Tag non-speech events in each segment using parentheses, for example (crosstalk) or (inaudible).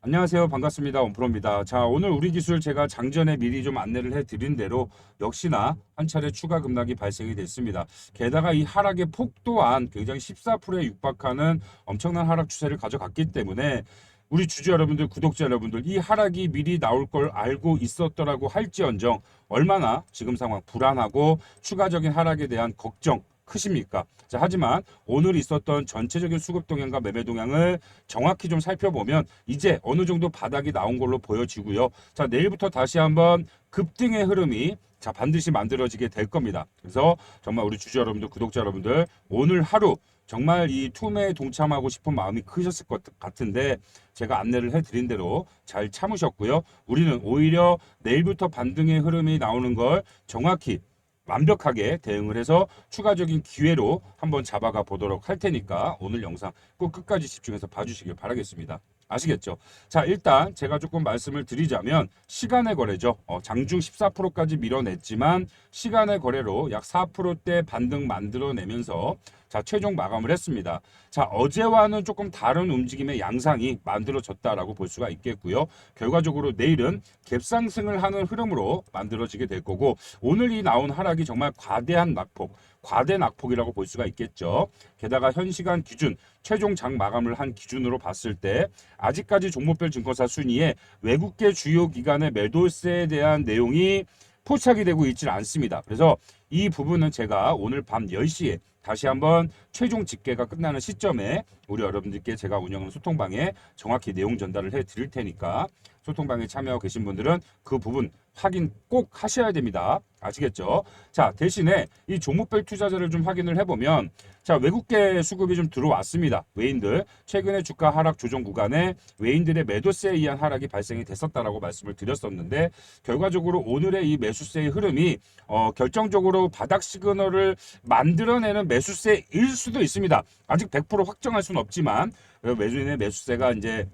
안녕하세요. 반갑습니다. 원프로입니다. 자, 오늘 우리 기술 제가 장전에 미리 좀 안내를 해드린 대로 역시나 한 차례 추가 급락이 발생이 됐습니다. 게다가 이 하락의 폭 또한 굉장히 14%에 육박하는 엄청난 하락 추세를 가져갔기 때문에 우리 주주 여러분들, 구독자 여러분들, 이 하락이 미리 나올 걸 알고 있었더라고 할지언정 얼마나 지금 상황 불안하고 추가적인 하락에 대한 걱정 크십니까? 자, 하지만 오늘 있었던 전체적인 수급 동향과 매매 동향을 정확히 좀 살펴보면 이제 어느 정도 바닥이 나온 걸로 보여지고요. 자, 내일부터 다시 한번 급등의 흐름이 자, 반드시 만들어지게 될 겁니다. 그래서 정말 우리 주주 여러분들, 구독자 여러분들 오늘 하루 정말 이 투매에 동참하고 싶은 마음이 크셨을 것 같은데 제가 안내를 해드린 대로 잘 참으셨고요. 우리는 오히려 내일부터 반등의 흐름이 나오는 걸 정확히 완벽하게 대응을 해서 추가적인 기회로 한번 잡아가 보도록 할 테니까 오늘 영상 꼭 끝까지 집중해서 봐주시길 바라겠습니다. 아시겠죠? 자, 일단 제가 조금 말씀을 드리자면 시간의 거래죠. 어, 장중 14%까지 밀어냈지만 시간의 거래로 약 4%대 반등 만들어내면서 자, 최종 마감을 했습니다. 자, 어제와는 조금 다른 움직임의 양상이 만들어졌다라고 볼 수가 있겠고요. 결과적으로 내일은 갭상승을 하는 흐름으로 만들어지게 될 거고 오늘 이 나온 하락이 정말 과대한 낙폭, 과대 낙폭이라고 볼 수가 있겠죠. 게다가 현 시간 기준 최종 장 마감을 한 기준으로 봤을 때 아직까지 종목별 증권사 순위에 외국계 주요 기관의 매도세에 대한 내용이 포착이 되고 있지는 않습니다. 그래서 이 부분은 제가 오늘 밤 10시에 다시 한번 최종 집계가 끝나는 시점에 우리 여러분들께 제가 운영하는 소통방에 정확히 내용 전달을 해 드릴 테니까 소통방에 참여하고 계신 분들은 그 부분 확인 꼭 하셔야 됩니다. 아시겠죠? 자, 대신에 이 종목별 투자자를 좀 확인을 해보면 자, 외국계 수급이 좀 들어왔습니다. 외인들. 최근에 주가 하락 조정 구간에 외인들의 매도세에 의한 하락이 발생이 됐었다라고 말씀을 드렸었는데 결과적으로 오늘의 이 매수세의 흐름이 어, 결정적으로 바닥 시그널을 만들어내는 매수세일 수도 있습니다. 아직 100% 확정할 수는 없지만 매수인의 매수세가 이제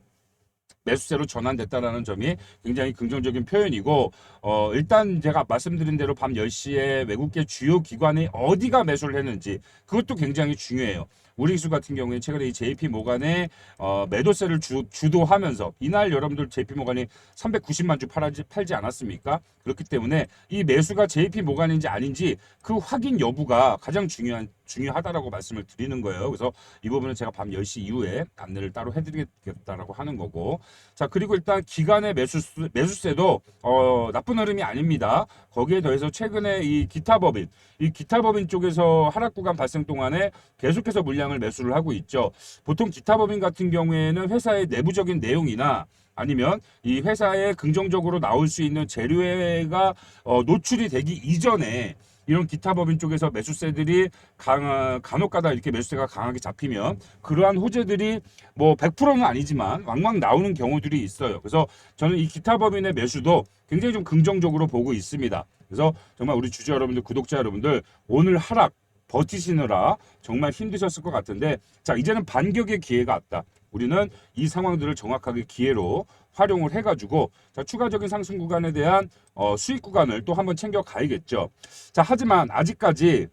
매수세로 전환됐다라는 점이 굉장히 긍정적인 표현이고 어 일단 제가 말씀드린 대로 밤 10시에 외국계 주요 기관이 어디가 매수를 했는지 그것도 굉장히 중요해요. 우리 기수 같은 경우에 최근에 이 JP 모간의 어, 매도세를 주, 주도하면서 이날 여러분들 JP 모간이 390만 주 팔지, 팔지 않았습니까? 그렇기 때문에 이 매수가 JP 모간인지 아닌지 그 확인 여부가 가장 중요한 중요하다라고 말씀을 드리는 거예요. 그래서 이 부분은 제가 밤 10시 이후에 안내를 따로 해드리겠다라고 하는 거고. 자, 그리고 일단 기간의 매수, 매수세도, 어, 나쁜 흐름이 아닙니다. 거기에 더해서 최근에 이 기타 법인, 이 기타 법인 쪽에서 하락 구간 발생 동안에 계속해서 물량을 매수를 하고 있죠. 보통 기타 법인 같은 경우에는 회사의 내부적인 내용이나 아니면 이 회사에 긍정적으로 나올 수 있는 재료가 어, 노출이 되기 이전에 이런 기타 법인 쪽에서 매수세들이 강, 간혹가다 이렇게 매수세가 강하게 잡히면 그러한 호재들이 뭐 100%는 아니지만 왕왕 나오는 경우들이 있어요. 그래서 저는 이 기타 법인의 매수도 굉장히 좀 긍정적으로 보고 있습니다. 그래서 정말 우리 주주 여러분들, 구독자 여러분들 오늘 하락 버티시느라 정말 힘드셨을 것 같은데 자 이제는 반격의 기회가 왔다. 우리는 이 상황들을 정확하게 기회로 활용을 해가지고 자, 추가적인 상승 구간에 대한 어, 수익 구간을 또 한번 챙겨 가야겠죠. 자 하지만 아직까지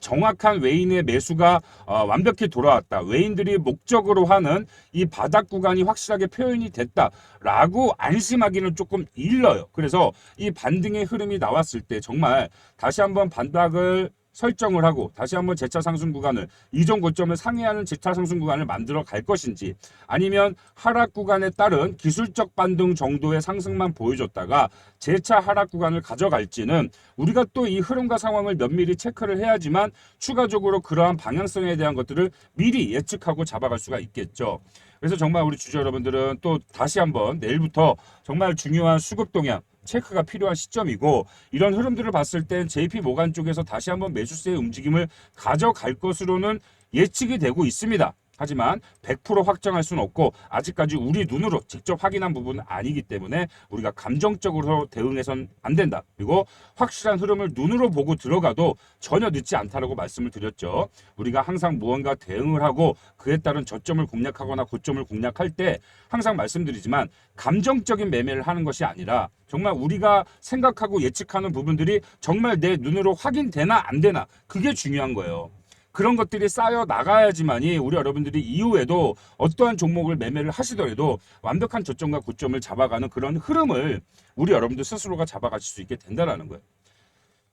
정확한 외인의 매수가 어, 완벽히 돌아왔다. 외인들이 목적으로 하는 이 바닥 구간이 확실하게 표현이 됐다라고 안심하기는 조금 일러요. 그래서 이 반등의 흐름이 나왔을 때 정말 다시 한번 반박을 설정을 하고 다시 한번 재차 상승 구간을 이전 고점을 상회하는 재차 상승 구간을 만들어 갈 것인지 아니면 하락 구간에 따른 기술적 반등 정도의 상승만 보여줬다가 재차 하락 구간을 가져갈지는 우리가 또 이 흐름과 상황을 면밀히 체크를 해야지만 추가적으로 그러한 방향성에 대한 것들을 미리 예측하고 잡아갈 수가 있겠죠. 그래서 정말 우리 주주 여러분들은 또 다시 한번 내일부터 정말 중요한 수급 동향 체크가 필요한 시점이고 이런 흐름들을 봤을 땐 JP 모간 쪽에서 다시 한번 매수세의 움직임을 가져갈 것으로는 예측이 되고 있습니다. 하지만 100% 확정할 수는 없고 아직까지 우리 눈으로 직접 확인한 부분은 아니기 때문에 우리가 감정적으로 대응해선 안 된다. 그리고 확실한 흐름을 눈으로 보고 들어가도 전혀 늦지 않다라고 말씀을 드렸죠. 우리가 항상 무언가 대응을 하고 그에 따른 저점을 공략하거나 고점을 공략할 때 항상 말씀드리지만 감정적인 매매를 하는 것이 아니라 정말 우리가 생각하고 예측하는 부분들이 정말 내 눈으로 확인되나 안 되나 그게 중요한 거예요. 그런 것들이 쌓여 나가야지만이 우리 여러분들이 이후에도 어떠한 종목을 매매를 하시더라도 완벽한 저점과 고점을 잡아가는 그런 흐름을 우리 여러분들 스스로가 잡아가실 수 있게 된다라는 거예요.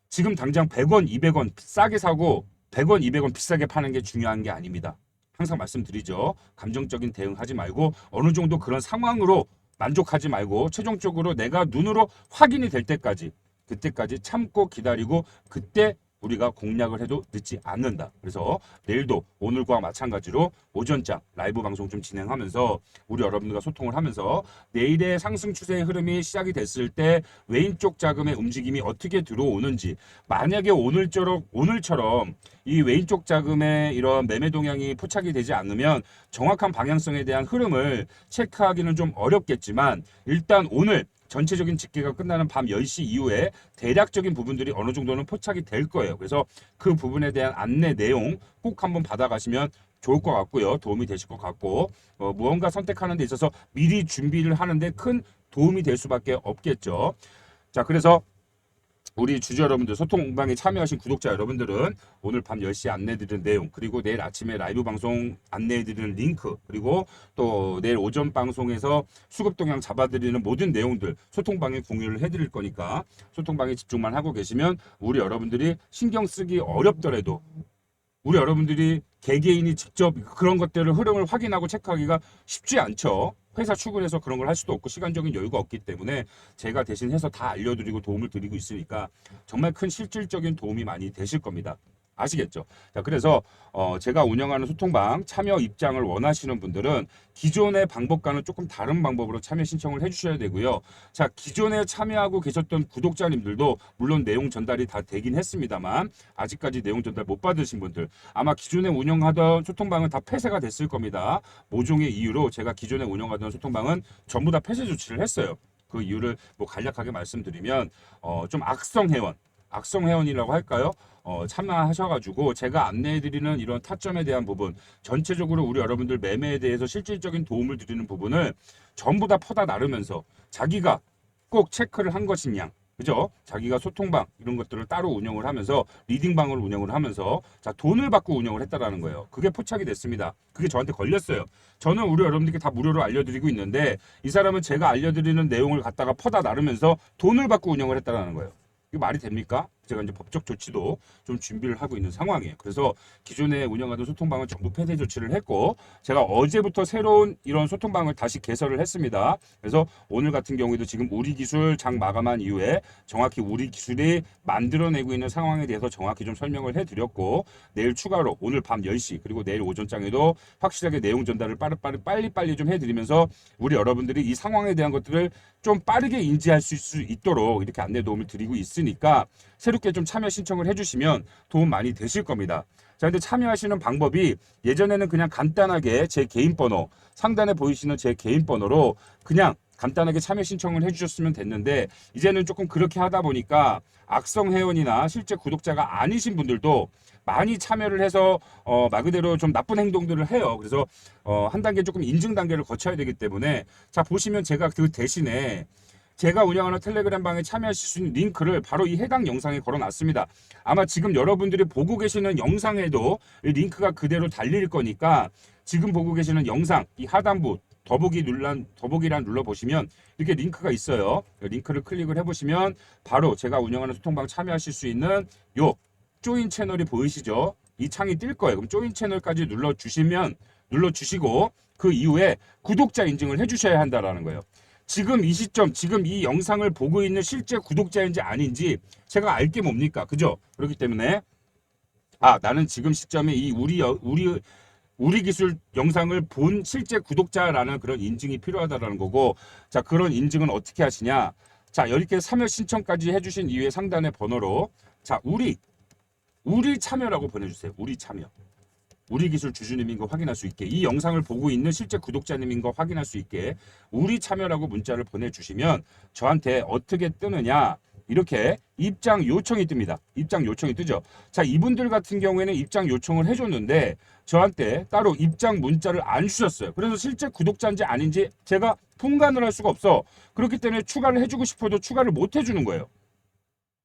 지금 당장 100원, 200원 싸게 사고 100원, 200원 비싸게 파는 게 중요한 게 아닙니다. 항상 말씀드리죠. 감정적인 대응하지 말고 어느 정도 그런 상황으로 만족하지 말고 최종적으로 내가 눈으로 확인이 될 때까지 그때까지 참고 기다리고 그때 우리가 공략을 해도 늦지 않는다. 그래서 내일도 오늘과 마찬가지로 오전장 라이브 방송 좀 진행하면서 우리 여러분들과 소통을 하면서 내일의 상승 추세의 흐름이 시작이 됐을 때 왼쪽 자금의 움직임이 어떻게 들어오는지 만약에 오늘처럼 오늘처럼 이 왼쪽 자금의 이런 매매 동향이 포착이 되지 않으면 정확한 방향성에 대한 흐름을 체크하기는 좀 어렵겠지만 일단 오늘 전체적인 집계가 끝나는 밤 10시 이후에 대략적인 부분들이 어느 정도는 포착이 될 거예요. 그래서 그 부분에 대한 안내 내용 꼭 한번 받아가시면 좋을 것 같고요. 도움이 되실 것 같고 어, 무언가 선택하는 데 있어서 미리 준비를 하는데 큰 도움이 될 수밖에 없겠죠. 자, 그래서 우리 주주 여러분들 소통방에 참여하신 구독자 여러분들은 오늘 밤 10시에 안내드리는 내용 그리고 내일 아침에 라이브 방송 안내해드리는 링크 그리고 또 내일 오전 방송에서 수급 동향 잡아드리는 모든 내용들 소통방에 공유를 해드릴 거니까 소통방에 집중만 하고 계시면 우리 여러분들이 신경 쓰기 어렵더라도 우리 여러분들이 개개인이 직접 그런 것들을 흐름을 확인하고 체크하기가 쉽지 않죠. 회사 출근해서 그런 걸 할 수도 없고 시간적인 여유가 없기 때문에 제가 대신 해서 다 알려드리고 도움을 드리고 있으니까 정말 큰 실질적인 도움이 많이 되실 겁니다. 아시겠죠? 자, 그래서 어, 제가 운영하는 소통방 참여 입장을 원하시는 분들은 기존의 방법과는 조금 다른 방법으로 참여 신청을 해주셔야 되고요. 자, 기존에 참여하고 계셨던 구독자님들도 물론 내용 전달이 다 되긴 했습니다만 아직까지 내용 전달 못 받으신 분들 아마 기존에 운영하던 소통방은 다 폐쇄가 됐을 겁니다. 모종의 이유로 제가 기존에 운영하던 소통방은 전부 다 폐쇄 조치를 했어요. 그 이유를 뭐 간략하게 말씀드리면 어, 좀 악성 회원 악성 회원이라고 할까요? 어, 참여하셔가지고 제가 안내해드리는 이런 타점에 대한 부분 전체적으로 우리 여러분들 매매에 대해서 실질적인 도움을 드리는 부분을 전부 다 퍼다 나르면서 자기가 꼭 체크를 한 것이냐 그죠? 자기가 소통방 이런 것들을 따로 운영을 하면서 리딩방을 운영을 하면서 자 돈을 받고 운영을 했다라는 거예요. 그게 포착이 됐습니다. 그게 저한테 걸렸어요. 저는 우리 여러분들께 다 무료로 알려드리고 있는데 이 사람은 제가 알려드리는 내용을 갖다가 퍼다 나르면서 돈을 받고 운영을 했다라는 거예요. 이게 말이 됩니까? 제가 이제 법적 조치도 좀 준비를 하고 있는 상황이에요. 그래서 기존에 운영하던 소통방은 전부 폐쇄 조치를 했고 제가 어제부터 새로운 이런 소통방을 다시 개설을 했습니다. 그래서 오늘 같은 경우에도 지금 우리 기술 장 마감한 이후에 정확히 우리 기술이 만들어내고 있는 상황에 대해서 정확히 좀 설명을 해드렸고 내일 추가로 오늘 밤 10시 그리고 내일 오전장에도 확실하게 내용 전달을 빠르빠르 빨리빨리 좀 해드리면서 우리 여러분들이 이 상황에 대한 것들을 좀 빠르게 인지할 수 있도록 이렇게 안내 도움을 드리고 있으니까 새롭게 좀 참여 신청을 해주시면 도움 많이 되실 겁니다. 자, 근데 참여하시는 방법이 예전에는 그냥 간단하게 제 개인 번호, 상단에 보이시는 제 개인 번호로 그냥 간단하게 참여 신청을 해주셨으면 됐는데 이제는 조금 그렇게 하다 보니까 악성 회원이나 실제 구독자가 아니신 분들도 많이 참여를 해서 어, 말 그대로 좀 나쁜 행동들을 해요. 그래서 어, 한 단계 조금 인증 단계를 거쳐야 되기 때문에 자 보시면 제가 그 대신에 제가 운영하는 텔레그램 방에 참여하실 수 있는 링크를 바로 이 해당 영상에 걸어놨습니다. 아마 지금 여러분들이 보고 계시는 영상에도 이 링크가 그대로 달릴 거니까 지금 보고 계시는 영상 이 하단부 더보기 눌란 더보기란 눌러 보시면 이렇게 링크가 있어요. 링크를 클릭을 해보시면 바로 제가 운영하는 소통방 참여하실 수 있는 요 조인 채널이 보이시죠? 이 창이 뜰 거예요. 그럼 조인 채널까지 눌러 주시면 눌러 주시고 그 이후에 구독자 인증을 해주셔야 한다라는 거예요. 지금 이 시점, 지금 이 영상을 보고 있는 실제 구독자인지 아닌지 제가 알 게 뭡니까? 그죠? 그렇기 때문에 아 나는 지금 시점에 이 우리 여- 우리 우리 기술 영상을 본 실제 구독자라는 그런 인증이 필요하다라는 거고 자 그런 인증은 어떻게 하시냐 자 이렇게 참여 신청까지 해 주신 이후에 상단의 번호로 자 우리 우리 참여라고 보내 주세요 우리 참여 우리 기술 주주님인 거 확인할 수 있게 이 영상을 보고 있는 실제 구독자님인 거 확인할 수 있게 우리 참여라고 문자를 보내주시면 저한테 어떻게 뜨느냐 이렇게 입장 요청이 뜹니다. 입장 요청이 뜨죠. 자, 이분들 같은 경우에는 입장 요청을 해줬는데 저한테 따로 입장 문자를 안 주셨어요. 그래서 실제 구독자인지 아닌지 제가 통관을 할 수가 없어. 그렇기 때문에 추가를 해주고 싶어도 추가를 못 해주는 거예요.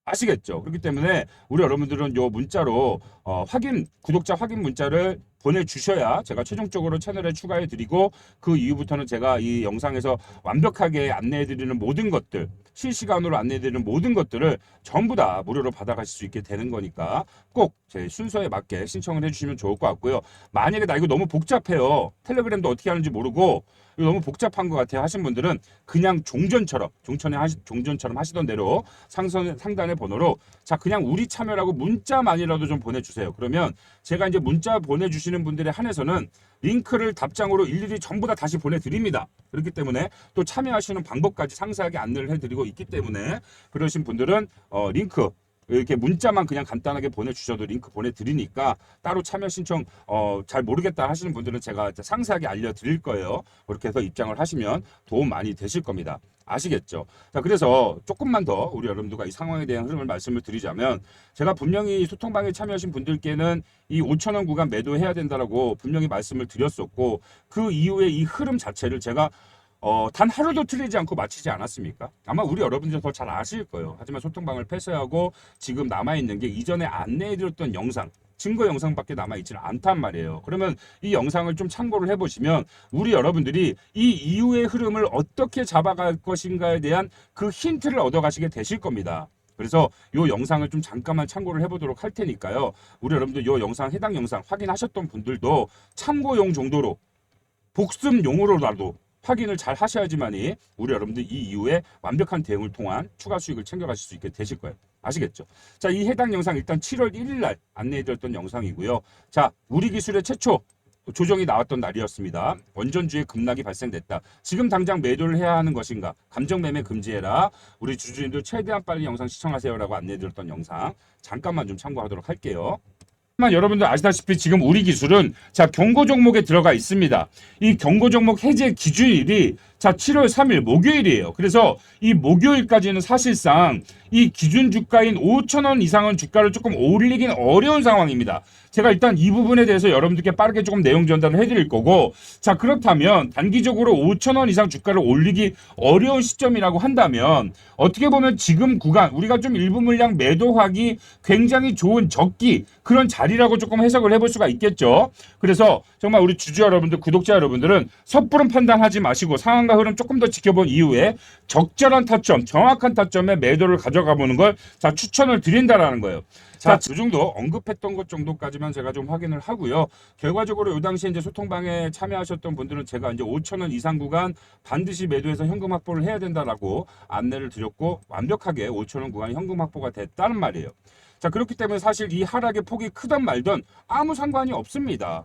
아시겠죠? 그렇기 때문에 우리 여러분들은 요 문자로 어, 확인 구독자 확인 문자를 보내주셔야 제가 최종적으로 채널에 추가해 드리고 그 이후부터는 제가 이 영상에서 완벽하게 안내해 드리는 모든 것들 실시간으로 안내해 드리는 모든 것들을 전부 다 무료로 받아가실 수 있게 되는 거니까 꼭 제 순서에 맞게 신청을 해주시면 좋을 것 같고요. 만약에 나 이거 너무 복잡해요. 텔레그램도 어떻게 하는지 모르고 이거 너무 복잡한 것 같아요 하신 분들은 그냥 종전처럼 종천에 하시, 종전처럼 하시던 대로 상선 상단의 번호로 자 그냥 우리 참여라고 문자만이라도 좀 보내주세요. 그러면 제가 이제 문자 보내주 시는 분들에 한해서는 링크를 답장으로 일일이 전부 다 다시 보내드립니다. 그렇기 때문에 또 참여하시는 방법까지 상세하게 안내를 해드리고 있기 때문에 그러신 분들은 어, 링크 이렇게 문자만 그냥 간단하게 보내주셔도 링크 보내드리니까 따로 참여 신청 어, 잘 모르겠다 하시는 분들은 제가 상세하게 알려드릴 거예요. 그렇게 해서 입장을 하시면 도움 많이 되실 겁니다. 아시겠죠? 자, 그래서 조금만 더 우리 여러분들과 이 상황에 대한 흐름을 말씀을 드리자면 제가 분명히 소통방에 참여하신 분들께는 이 5천 원 구간 매도해야 된다라고 분명히 말씀을 드렸었고 그 이후에 이 흐름 자체를 제가 어, 단 하루도 틀리지 않고 마치지 않았습니까? 아마 우리 여러분들 더 잘 아실 거예요. 하지만 소통방을 폐쇄하고 지금 남아있는 게 이전에 안내해드렸던 영상, 증거 영상밖에 남아있지는 않단 말이에요. 그러면 이 영상을 좀 참고를 해보시면 우리 여러분들이 이 이후의 흐름을 어떻게 잡아갈 것인가에 대한 그 힌트를 얻어가시게 되실 겁니다. 그래서 이 영상을 좀 잠깐만 참고를 해보도록 할 테니까요. 우리 여러분들 이 영상 해당 영상 확인하셨던 분들도 참고용 정도로 복습용으로라도 확인을 잘 하셔야지만이 우리 여러분들 이 이후에 완벽한 대응을 통한 추가 수익을 챙겨가실 수 있게 되실 거예요. 아시겠죠? 자, 이 해당 영상 일단 7월 1일 날 안내해드렸던 영상이고요. 자, 우리 기술의 최초 조정이 나왔던 날이었습니다. 원전주의 급락이 발생됐다. 지금 당장 매도를 해야 하는 것인가? 감정 매매 금지해라. 우리 주주님들 최대한 빨리 영상 시청하세요라고 안내해드렸던 영상 잠깐만 좀 참고하도록 할게요. 하지만 여러분들 아시다시피 지금 우리 기술은 자 경고 종목에 들어가 있습니다. 이 경고 종목 해제 기준일이 자 7월 3일 목요일이에요. 그래서 이 목요일까지는 사실상 이 기준 주가인 5천 원 이상은 주가를 조금 올리긴 어려운 상황입니다. 제가 일단 이 부분에 대해서 여러분들께 빠르게 조금 내용 전달을 해드릴 거고 자 그렇다면 단기적으로 5천 원 이상 주가를 올리기 어려운 시점이라고 한다면 어떻게 보면 지금 구간 우리가 좀 일부 물량 매도하기 굉장히 좋은 적기 그런 자리라고 조금 해석을 해볼 수가 있겠죠. 그래서 정말 우리 주주 여러분들 구독자 여러분들은 섣부른 판단하지 마시고 상황 과 흐름 조금 더 지켜본 이후에 적절한 타점 정확한 타점에 매도를 가져가 보는 걸 자 추천을 드린다라는 거예요. 자, 그 정도 언급했던 것 정도까지만 제가 좀 확인을 하고요. 결과적으로 요 당시에 이제 소통방에 참여하셨던 분들은 제가 이제 5천 원 이상 구간 반드시 매도해서 현금 확보를 해야 된다라고 안내를 드렸고 완벽하게 5천 원 구간이 현금 확보가 됐다는 말이에요. 자, 그렇기 때문에 사실 이 하락의 폭이 크든 말든 아무 상관이 없습니다.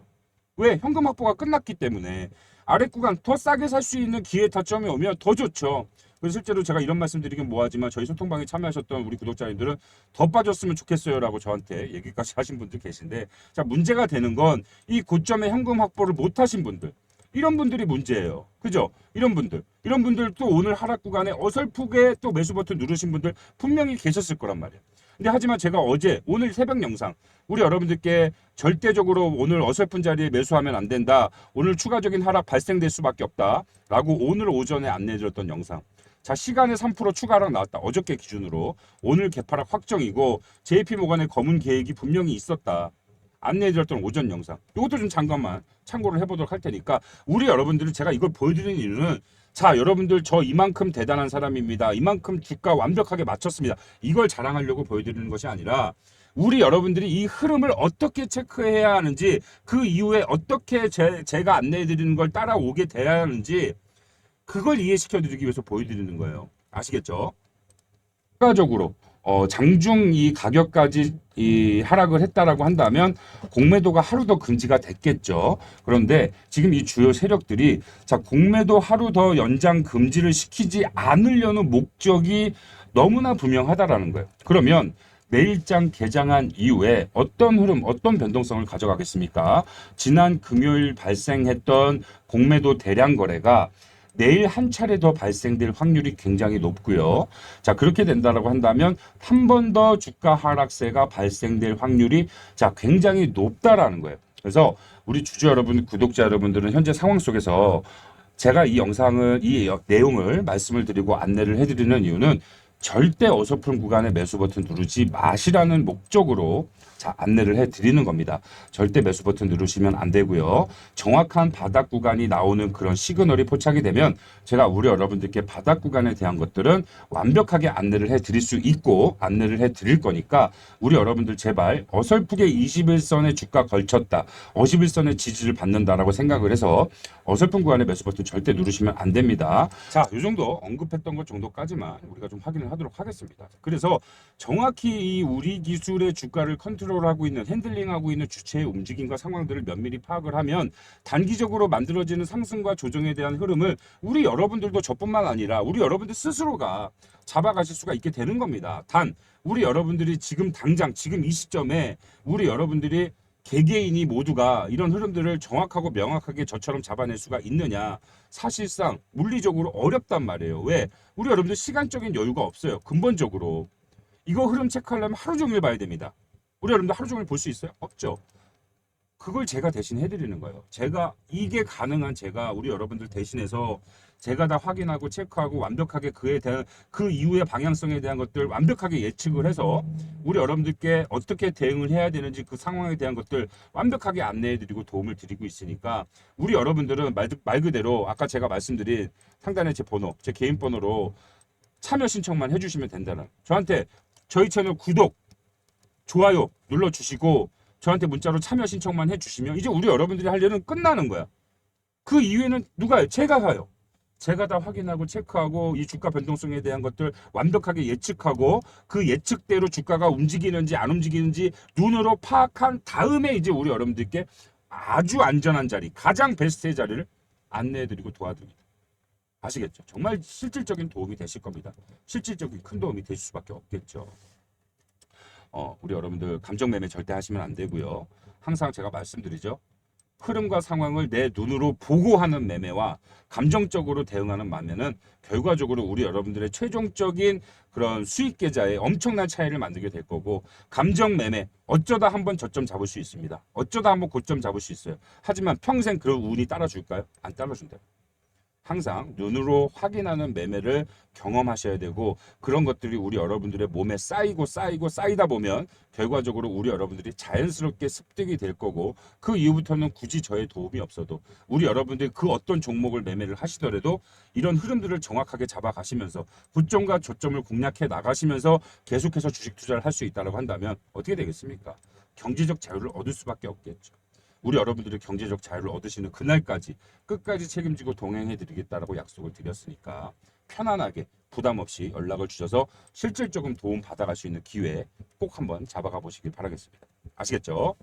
왜? 현금 확보가 끝났기 때문에 아래 구간 더 싸게 살 수 있는 기회 타점이 오면 더 좋죠. 실제로 제가 이런 말씀드리긴 뭐하지만 저희 소통방에 참여하셨던 우리 구독자님들은 더 빠졌으면 좋겠어요라고 저한테 얘기까지 (laughs) 하신 분들 계신데 자 문제가 되는 건 이 고점에 현금 확보를 못 하신 분들 이런 분들이 문제예요. 그죠? 이런 분들 이런 분들 또 오늘 하락 구간에 어설프게 또 매수 버튼 누르신 분들 분명히 계셨을 거란 말이에요. 근데 하지만 제가 어제 오늘 새벽 영상 우리 여러분들께 절대적으로 오늘 어설픈 자리에 매수하면 안 된다. 오늘 추가적인 하락 발생될 수밖에 없다. 라고 오늘 오전에 안내해드렸던 영상. 자, 시간에 3% 추가락 나왔다. 어저께 기준으로. 오늘 개파락 확정이고 JP 모간의 검은 계획이 분명히 있었다. 안내해드렸던 오전 영상. 이것도 좀 잠깐만 참고를 해보도록 할 테니까 우리 여러분들은 제가 이걸 보여드리는 이유는 자, 여러분들 저 이만큼 대단한 사람입니다. 이만큼 주가 완벽하게 맞췄습니다. 이걸 자랑하려고 보여드리는 것이 아니라 우리 여러분들이 이 흐름을 어떻게 체크해야 하는지 그 이후에 어떻게 제, 제가 안내해드리는 걸 따라오게 돼야 하는지 그걸 이해시켜 드리기 위해서 보여드리는 거예요. 아시겠죠? 추가적으로 어, 장중 이 가격까지 이 하락을 했다라고 한다면 공매도가 하루 더 금지가 됐겠죠. 그런데 지금 이 주요 세력들이 자 공매도 하루 더 연장 금지를 시키지 않으려는 목적이 너무나 분명하다라는 거예요. 그러면 내일장 개장한 이후에 어떤 흐름, 어떤 변동성을 가져가겠습니까? 지난 금요일 발생했던 공매도 대량 거래가 내일 한 차례 더 발생될 확률이 굉장히 높고요. 자, 그렇게 된다라고 한다면 한 번 더 주가 하락세가 발생될 확률이 자, 굉장히 높다라는 거예요. 그래서 우리 주주 여러분, 구독자 여러분들은 현재 상황 속에서 제가 이 영상을 이 내용을 말씀을 드리고 안내를 해드리는 이유는 절대 어설픈 구간에 매수 버튼 누르지 마시라는 목적으로 자, 안내를 해 드리는 겁니다. 절대 매수 버튼 누르시면 안 되고요. 정확한 바닥 구간이 나오는 그런 시그널이 포착이 되면 제가 우리 여러분들께 바닥 구간에 대한 것들은 완벽하게 안내를 해 드릴 수 있고 안내를 해 드릴 거니까 우리 여러분들 제발 어설프게 21선에 주가 걸쳤다. 51선의 지지를 받는다라고 생각을 해서 어설픈 구간에 매수 버튼 절대 누르시면 안 됩니다. 자, 이 정도 언급했던 것 정도까지만 우리가 좀 확인을 하도록 하겠습니다. 그래서 정확히 이 우리 기술의 주가를 컨트롤 하고 있는 핸들링하고 있는 주체의 움직임과 상황들을 면밀히 파악을 하면 단기적으로 만들어지는 상승과 조정에 대한 흐름을 우리 여러분들도 저뿐만 아니라 우리 여러분들 스스로가 잡아가실 수가 있게 되는 겁니다. 단 우리 여러분들이 지금 당장 지금 이 시점에 우리 여러분들이 개개인이 모두가 이런 흐름들을 정확하고 명확하게 저처럼 잡아낼 수가 있느냐 사실상 물리적으로 어렵단 말이에요. 왜? 우리 여러분들 시간적인 여유가 없어요. 근본적으로 이거 흐름 체크하려면 하루 종일 봐야 됩니다. 우리 여러분들 하루 종일 볼 수 있어요? 없죠. 그걸 제가 대신 해드리는 거예요. 제가 이게 가능한 제가 우리 여러분들 대신해서 제가 다 확인하고 체크하고 완벽하게 그에 대한 그 이후의 방향성에 대한 것들 완벽하게 예측을 해서 우리 여러분들께 어떻게 대응을 해야 되는지 그 상황에 대한 것들 완벽하게 안내해드리고 도움을 드리고 있으니까 우리 여러분들은 말, 말 그대로 아까 제가 말씀드린 상단에 제 번호, 제 개인 번호로 참여 신청만 해주시면 된다는 저한테 저희 채널 구독, 좋아요 눌러주시고 저한테 문자로 참여 신청만 해주시면 이제 우리 여러분들이 할 일은 끝나는 거야. 그 이후에는 누가? 제가 가요. 제가 다 확인하고 체크하고 이 주가 변동성에 대한 것들 완벽하게 예측하고 그 예측대로 주가가 움직이는지 안 움직이는지 눈으로 파악한 다음에 이제 우리 여러분들께 아주 안전한 자리, 가장 베스트의 자리를 안내해드리고 도와드립니다. 아시겠죠? 정말 실질적인 도움이 되실 겁니다. 실질적인 큰 도움이 되실 수밖에 없겠죠. 어, 우리 여러분들 감정 매매 절대 하시면 안 되고요. 항상 제가 말씀드리죠. 흐름과 상황을 내 눈으로 보고 하는 매매와 감정적으로 대응하는 매매는 결과적으로 우리 여러분들의 최종적인 그런 수익 계좌에 엄청난 차이를 만들게 될 거고 감정 매매 어쩌다 한번 저점 잡을 수 있습니다. 어쩌다 한번 고점 잡을 수 있어요. 하지만 평생 그런 운이 따라줄까요? 안 따라준다. 항상 눈으로 확인하는 매매를 경험하셔야 되고 그런 것들이 우리 여러분들의 몸에 쌓이고 쌓이고 쌓이다 보면 결과적으로 우리 여러분들이 자연스럽게 습득이 될 거고 그 이후부터는 굳이 저의 도움이 없어도 우리 여러분들이 그 어떤 종목을 매매를 하시더라도 이런 흐름들을 정확하게 잡아가시면서 고점과 저점을 공략해 나가시면서 계속해서 주식 투자를 할 수 있다고 한다면 어떻게 되겠습니까? 경제적 자유를 얻을 수밖에 없겠죠. 우리 여러분들이 경제적 자유를 얻으시는 그날까지 끝까지 책임지고 동행해 드리겠다라고 약속을 드렸으니까 편안하게 부담 없이 연락을 주셔서 실질적인 도움 받아갈 수 있는 기회 꼭 한번 잡아가 보시길 바라겠습니다. 아시겠죠?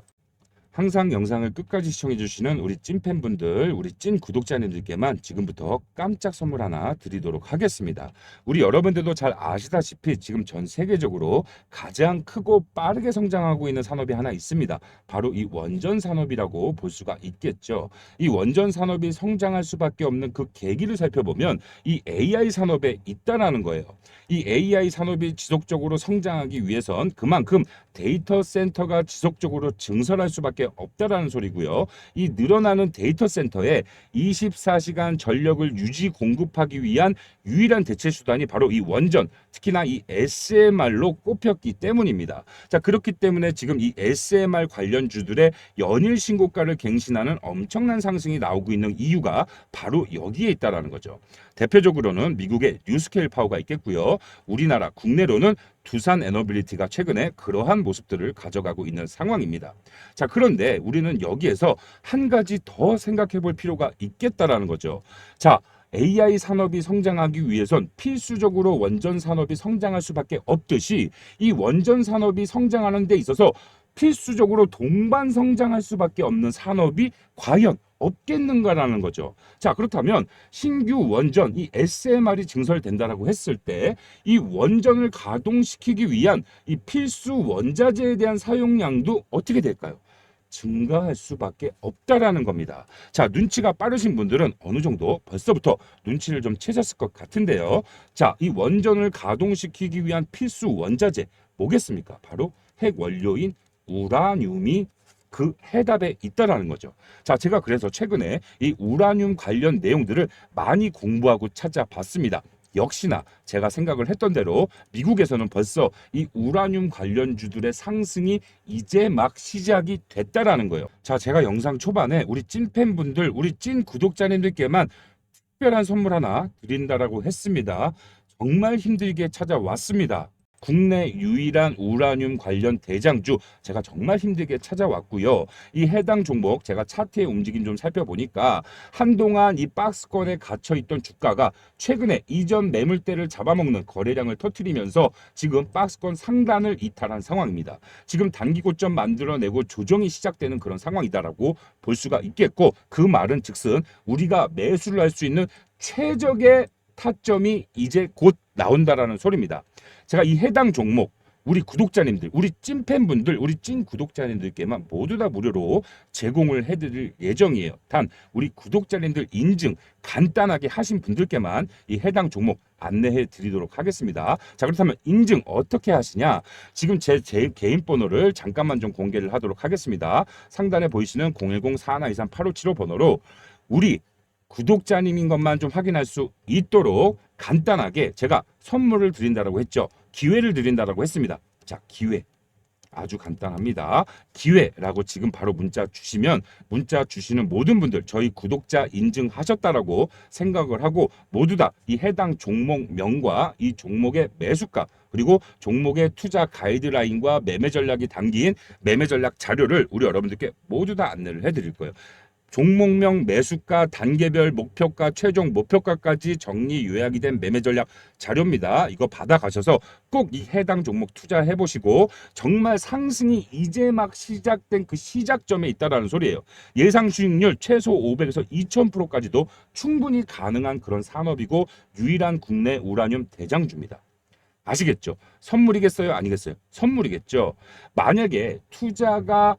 항상 영상을 끝까지 시청해 주시는 우리 찐팬분들, 우리 찐 구독자님들께만 지금부터 깜짝 선물 하나 드리도록 하겠습니다. 우리 여러분들도 잘 아시다시피 지금 전 세계적으로 가장 크고 빠르게 성장하고 있는 산업이 하나 있습니다. 바로 이 원전 산업이라고 볼 수가 있겠죠. 이 원전 산업이 성장할 수밖에 없는 그 계기를 살펴보면 이 AI 산업에 있다라는 거예요. 이 AI 산업이 지속적으로 성장하기 위해선 그만큼 데이터 센터가 지속적으로 증설할 수밖에 없다라는 소리고요. 이 늘어나는 데이터 센터에 24시간 전력을 유지 공급하기 위한 유일한 대체 수단이 바로 이 원전, 특히나 이 SMR로 꼽혔기 때문입니다. 자, 그렇기 때문에 지금 이 SMR 관련주들의 연일 신고가를 갱신하는 엄청난 상승이 나오고 있는 이유가 바로 여기에 있다라는 거죠. 대표적으로는 미국의 뉴스케일 파워가 있겠고요. 우리나라 국내로는 두산 에너빌리티가 최근에 그러한 모습들을 가져가고 있는 상황입니다. 자, 그런데 우리는 여기에서 한 가지 더 생각해 볼 필요가 있겠다라는 거죠. 자, AI 산업이 성장하기 위해선 필수적으로 원전 산업이 성장할 수밖에 없듯이 이 원전 산업이 성장하는 데 있어서 필수적으로 동반 성장할 수밖에 없는 산업이 과연 없겠는가라는 거죠. 자, 그렇다면 신규 원전 이 SMR이 증설된다라고 했을 때 이 원전을 가동시키기 위한 이 필수 원자재에 대한 사용량도 어떻게 될까요? 증가할 수밖에 없다라는 겁니다. 자, 눈치가 빠르신 분들은 어느 정도 벌써부터 눈치를 좀 채셨을 것 같은데요. 자, 이 원전을 가동시키기 위한 필수 원자재 뭐겠습니까? 바로 핵 원료인 우라늄이 그 해답에 있다라는 거죠. 자, 제가 그래서 최근에 이 우라늄 관련 내용들을 많이 공부하고 찾아봤습니다. 역시나 제가 생각을 했던 대로 미국에서는 벌써 이 우라늄 관련주들의 상승이 이제 막 시작이 됐다라는 거예요. 자, 제가 영상 초반에 우리 찐 팬분들, 우리 찐 구독자님들께만 특별한 선물 하나 드린다라고 했습니다. 정말 힘들게 찾아왔습니다. 국내 유일한 우라늄 관련 대장주 제가 정말 힘들게 찾아왔고요. 이 해당 종목 제가 차트의 움직임 좀 살펴보니까 한동안 이 박스권에 갇혀 있던 주가가 최근에 이전 매물대를 잡아먹는 거래량을 터뜨리면서 지금 박스권 상단을 이탈한 상황입니다. 지금 단기 고점 만들어내고 조정이 시작되는 그런 상황이다라고 볼 수가 있겠고 그 말은 즉슨 우리가 매수를 할 수 있는 최적의 타점이 이제 곧 나온다라는 소리입니다. 제가 이 해당 종목 우리 구독자님들, 우리 찐팬분들, 우리 찐 구독자님들께만 모두 다 무료로 제공을 해드릴 예정이에요. 단 우리 구독자님들 인증 간단하게 하신 분들께만 이 해당 종목 안내해 드리도록 하겠습니다. 자 그렇다면 인증 어떻게 하시냐? 지금 제, 제 개인 번호를 잠깐만 좀 공개를 하도록 하겠습니다. 상단에 보이시는 010-4123-8575 번호로 우리 구독자님인 것만 좀 확인할 수 있도록 간단하게 제가 선물을 드린다라고 했죠. 기회를 드린다라고 했습니다. 자, 기회. 아주 간단합니다. 기회라고 지금 바로 문자 주시면 문자 주시는 모든 분들 저희 구독자 인증하셨다라고 생각을 하고 모두 다 이 해당 종목명과 이 종목의 매수가 그리고 종목의 투자 가이드라인과 매매 전략이 담긴 매매 전략 자료를 우리 여러분들께 모두 다 안내를 해드릴 거예요. 종목명 매수가 단계별 목표가 최종 목표가까지 정리 요약이 된 매매 전략 자료입니다. 이거 받아 가셔서 꼭 이 해당 종목 투자해 보시고 정말 상승이 이제 막 시작된 그 시작점에 있다라는 소리예요. 예상 수익률 최소 500에서 2000%까지도 충분히 가능한 그런 산업이고 유일한 국내 우라늄 대장주입니다. 아시겠죠? 선물이겠어요? 아니겠어요? 선물이겠죠. 만약에 투자가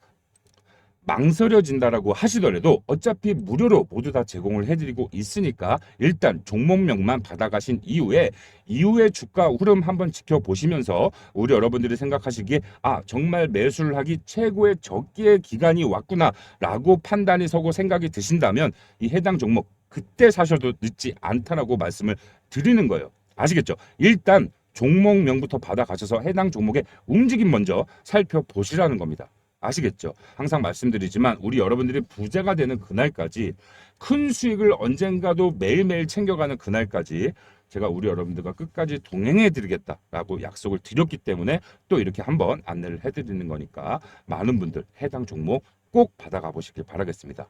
망설여진다라고 하시더라도 어차피 무료로 모두 다 제공을 해드리고 있으니까 일단 종목명만 받아가신 이후에 이후에 주가 흐름 한번 지켜보시면서 우리 여러분들이 생각하시기에 아 정말 매수를 하기 최고의 적기의 기간이 왔구나 라고 판단이 서고 생각이 드신다면 이 해당 종목 그때 사셔도 늦지 않다라고 말씀을 드리는 거예요. 아시겠죠? 일단 종목명부터 받아가셔서 해당 종목의 움직임 먼저 살펴보시라는 겁니다. 아시겠죠? 항상 말씀드리지만 우리 여러분들이 부자가 되는 그날까지 큰 수익을 언젠가도 매일매일 챙겨가는 그날까지 제가 우리 여러분들과 끝까지 동행해 드리겠다라고 약속을 드렸기 때문에 또 이렇게 한번 안내를 해 드리는 거니까 많은 분들 해당 종목 꼭 받아가 보시길 바라겠습니다.